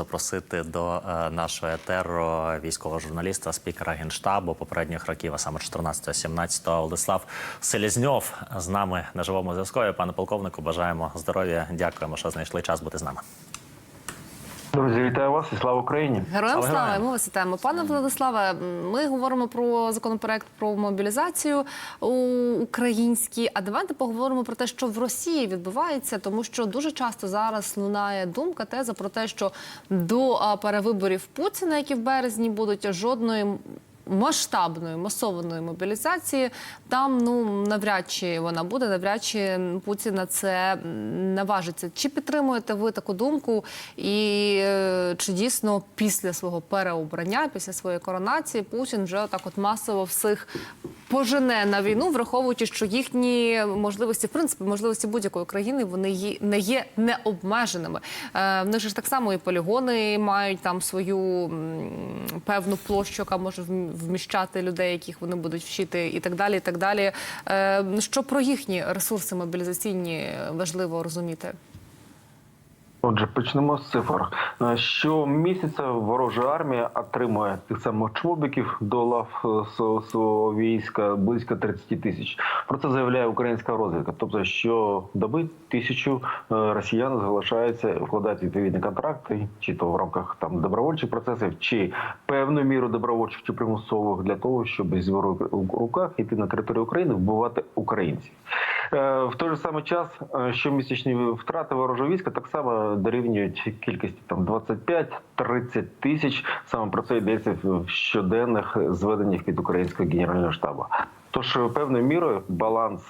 запросити до е, нашого етеру військового журналіста, спікера генштабу попередніх років, а саме 14-17, Олеслав Селізньов з нами на живому зв'язку. Пане полковнику, бажаємо здоров'я. Дякуємо, що знайшли час бути з нами. Друзі, вітаю вас і слава Україні! Героям Слава ми вас вітаємо. Пане Владиславе, ми говоримо про законопроект про мобілізацію українській. А давайте поговоримо про те, що в Росії відбувається, тому що дуже часто зараз лунає думка, теза про те, що до перевиборів Путіна, які в березні будуть, жодної. Масштабної масованої мобілізації там ну навряд чи вона буде, навряд чи Путін на це наважиться. Чи підтримуєте ви таку думку? І е, чи дійсно після свого переобрання, після своєї коронації, Путін вже так от масово всіх пожене на війну, враховуючи, що їхні можливості, в принципі, можливості будь-якої країни, вони не є необмеженими. Е, вони ж так само і полігони мають там свою певну площу, яка може вм- вміщати людей, яких вони будуть вчити, і так далі. І так далі. Е, що про їхні ресурси мобілізаційні важливо розуміти? Отже, почнемо з цифр. Е, Щомісяця ворожа армія отримує тих самих чмобіків до лав е, свого- війська близько 30 тисяч. Про це заявляє українська розвідка. Тобто, що доби тисячу е, росіян зголошаються вкладати відповідні контракти, чи то в рамках там добровольчих процесів, чи певну міру добровольчих чи примусових для того, щоб з у руках йти на територію України вбивати українців. Е, В той же самий час е, щомісячні втрати ворожого війська так само дорівнюють кількості там 25-30 тисяч. Саме про це йдеться в щоденних зведеннях від українського генерального штабу. Тож е, певною мірою баланс.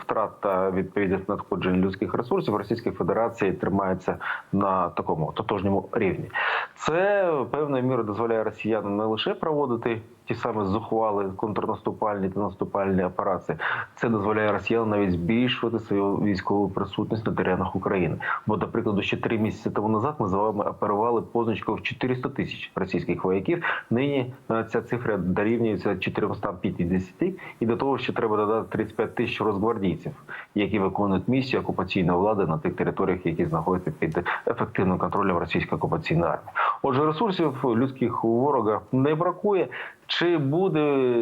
Втрат та відповідних надходжень людських ресурсів Російської Федерації тримається на такому тотожньому рівні. Це певною мірою дозволяє росіянам не лише проводити ті самі зухвали контрнаступальні та наступальні операції. Це дозволяє росіянам навіть збільшувати свою військову присутність на теренах України. Бо, до прикладу, ще три місяці тому назад ми з вами оперували позначку в 400 тисяч російських вояків. Нині е, ця цифра дорівнюється 450, і до того ще треба додати 35 тисяч розгвардійців, які виконують місію окупаційної влади на тих територіях, які знаходяться під ефективним контролем російської окупаційної армії. Отже, ресурсів людських у ворога не бракує. Чи буде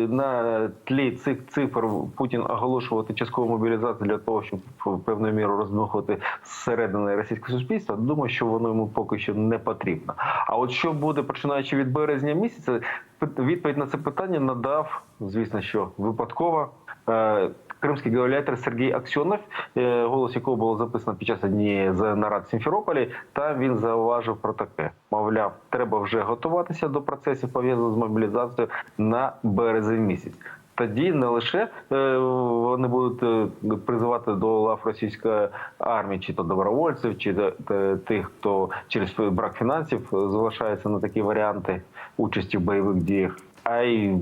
на тлі цих цифр Путін оголошувати часткову мобілізацію для того, щоб певною міру роздмухувати зсередини російське суспільство? Думаю, що воно йому поки що не потрібно. А от що буде починаючи від березня місяця, відповідь на це питання надав, звісно, що випадково. Кримський гауляйтер Сергій Аксьонов, е, голос якого було записано під час однієї з нарад в Сімферополі, там він зауважив про таке: мовляв, треба вже готуватися до процесів пов'язаних з мобілізацією на березень місяць. Тоді не лише е, вони будуть е, призивати до лав російської армії, чи то добровольців, чи е, тих, хто через брак фінансів залишається на такі варіанти участі в бойових діях. А й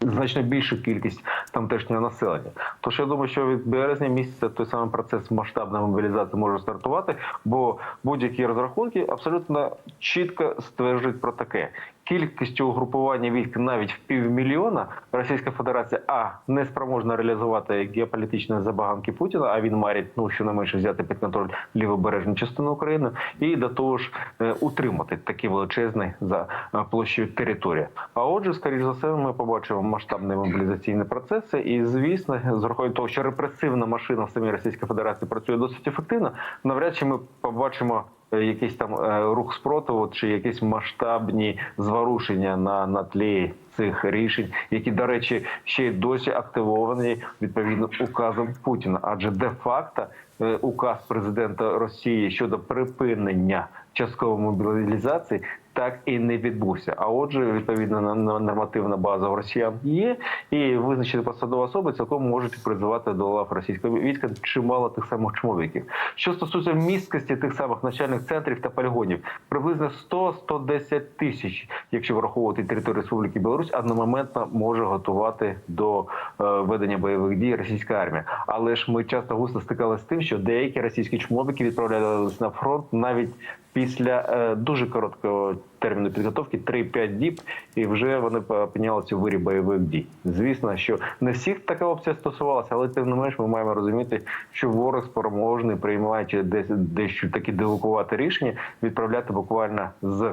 значно більшу кількість тамтешнього населення. Тож я думаю, що від березня місяця той самий процес масштабної мобілізації може стартувати, бо будь-які розрахунки абсолютно чітко стверджують про таке. Кількістю угрупування військ навіть в півмільйона Російська Федерація а не спроможна реалізувати геополітичні забаганки Путіна, а він марить ну щонайменше взяти під контроль лівобережну частину України, і до того ж е, утримати такі величезні за е, площею території. А отже, скоріш за все, ми побачимо масштабні мобілізаційні процеси, і звісно, з рахунку того, що репресивна машина в самій Російській Федерації працює досить ефективно, навряд чи ми побачимо. Е, Якийсь там е, рух спротиву чи якісь масштабні зворушення на, на тлі цих рішень, які, до речі, ще й досі активовані відповідно указом Путіна. Адже де-факто е, указ президента Росії щодо припинення часткової мобілізації так і не відбувся. А отже, відповідно на- на нормативна база в росіян є, і визначені посадові особи цілком можуть призивати до лав російського війська чимало тих самих чмовиків. Що стосується місткості тих самих начальних центрів та полігонів, приблизно 100-110 тисяч, якщо враховувати територію Республіки Білорусь, одномоментно може готувати до е, ведення бойових дій російська армія. Але ж ми часто густо стикалися з тим, що деякі російські чмобики відправлялися на фронт навіть після е, дуже короткого терміну підготовки 3-5 діб, і вже вони опинялися у вирі бойових дій. Звісно, що не всіх така опція стосувалася, але тим не менш ми маємо розуміти, що ворог спроможний, приймаючи десь дещо такі дивакувати рішення, відправляти буквально з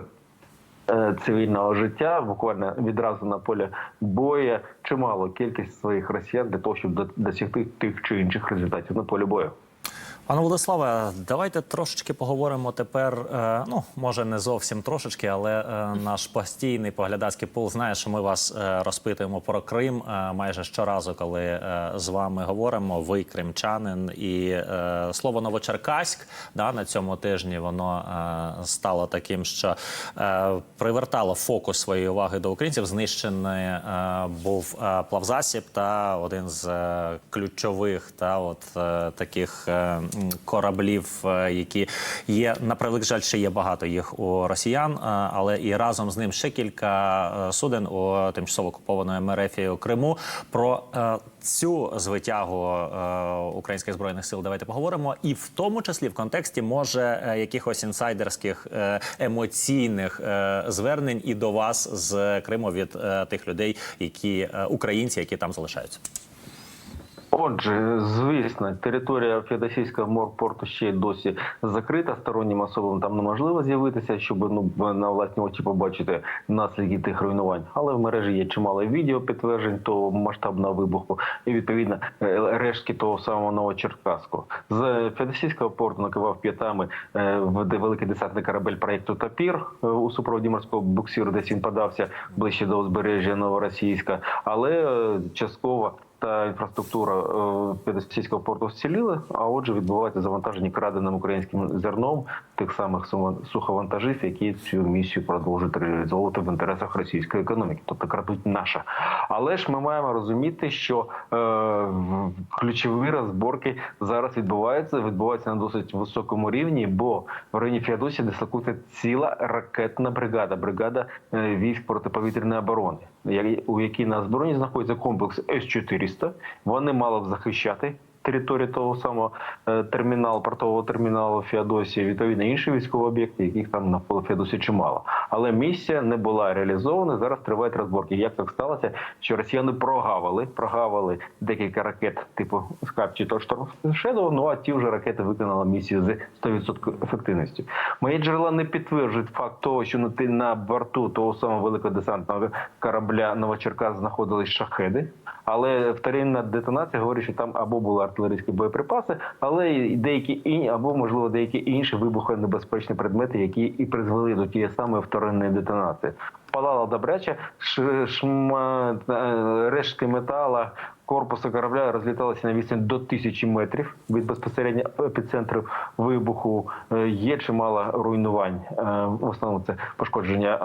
цивільного життя, буквально відразу на полі бою, чимало кількість своїх росіян для того, щоб до- досягти тих чи інших результатів на полі бою. Пане Владиславе, давайте трошечки поговоримо тепер. е, Ну, може, не зовсім трошечки, але е, наш постійний поглядацький пул знає, що ми вас е, розпитуємо про Крим майже щоразу, коли з вами говоримо. Ви кримчанин, і слово Новочеркаськ да, на цьому тижні воно стало таким, що привертало фокус своєї уваги до українців. Знищений був плавзасіб та один з ключових та от таких кораблів, е, які є на превеликий жаль, ще є багато їх у росіян, е, але і разом з ним ще кілька е, суден у тимчасово окупованої Мерефії Криму. Про цю звитягу українських збройних сил давайте поговоримо, і в тому числі в контексті може якихось інсайдерських емоційних звернень і до вас з Криму від тих людей, які українці, які там залишаються. Отже, звісно, територія Феодосійського морпорту ще й досі закрита. Стороннім особам там неможливо з'явитися, щоб ну на власні очі побачити наслідки тих руйнувань. Але в мережі є чимало відео підтверджень того масштабного вибуху, і відповідно е, рештки того самого Новочеркаського. З Феодосійського порту накивав п'ятами е, великий десантний корабель проєкту Тапір е, у супроводі морського буксиру, десь він подався ближче до узбережжя Новоросійська, але частково та інфраструктура е, Феодосійського порту вціліли, а отже, відбувається завантаження краденим українським зерном тих самих суховантажів, які цю місію продовжують реалізовувати в інтересах російської економіки, тобто крадуть наша. Але ж ми маємо розуміти, що е, ключові розборки зараз відбуваються, відбуваються на досить високому рівні, бо в районі Феодосії дислокується ціла ракетна бригада, бригада е, військ протиповітряної оборони, у якій на зброні знаходиться комплекс С-400. Вони мали б захищати територію того самого е, терміналу, портового терміналу Феодосії, відповідно інші військові об'єкти, яких там навколо Феодосії чимало. Але місія не була реалізована. Зараз тривають розборки. Як так сталося, що росіяни прогавили, прогавили декілька ракет типу СКАП чи то Шторм ну а ті вже ракети виконали місію з 100% ефективністю. Мої джерела не підтверджують факт того, що на ти- на борту того самого великого десантного корабля Новочеркас знаходились шахеди. Але вторинна детонація говорить, що там або були артилерійські боєприпаси, але і деякі інші, або можливо деякі інші вибухонебезпечні предмети, які і призвели до тієї самої вторинної детонації. Палала добряче, шма, е, рештки метала. Корпусу корабля розліталися на відстань до тисячі метрів від безпосередньо епіцентру вибуху. Е, Є чимало руйнувань. Е, В основному це пошкодження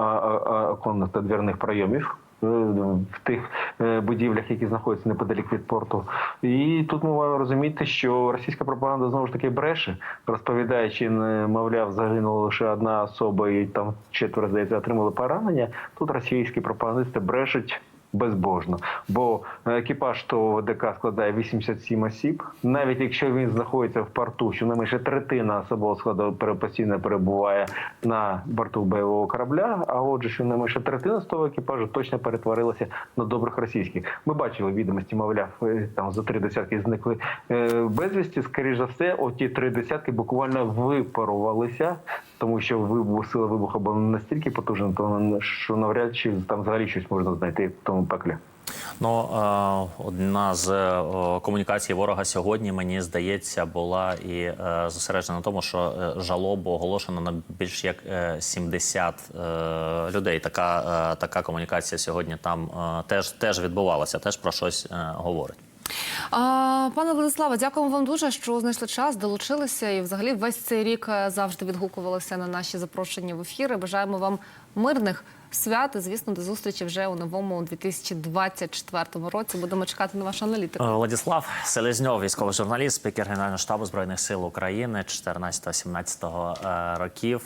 оконних та дверних прийомів в тих е, будівлях, які знаходяться неподалік від порту. І тут ми маємо розуміти, що російська пропаганда знову ж таки бреше, розповідаючи, е, мовляв, загинула лише одна особа, і там четверо здається отримали поранення. Тут російські пропагандисти брешуть. Безбожно, бо екіпаж того ДК складає 87 осіб. Навіть якщо він знаходиться в порту, що не менше третина особового складу постійно перебуває на борту бойового корабля. А отже, що не менше третина з того екіпажу точно перетворилася на добрих російських. Ми бачили відомості, мовляв, е, там за три десятки зникли е, безвісті. Скоріш за все, оті три десятки буквально випарувалися, тому що вибух сила вибуху була настільки потужна, то що навряд чи там взагалі щось можна знайти в тому пеклі. Ну, е, одна з е, комунікацій ворога сьогодні, мені здається, була і е, зосереджена на тому, що жалобу оголошено на більш як е, 70 е, людей. Така, така комунікація сьогодні там теж, теж відбувалася, теж про щось говорить. Пане Владиславе, дякуємо вам дуже, що знайшли час, долучилися і взагалі весь цей рік е, завжди відгукувалися на наші запрошення в ефіри. Бажаємо вам мирних свят. І, звісно, до зустрічі вже у новому 2024 році. Будемо чекати на вашу аналітику. Е, Владислав Селезньов, військовий журналіст, спікер Генерального штабу збройних сил України 14-17 років.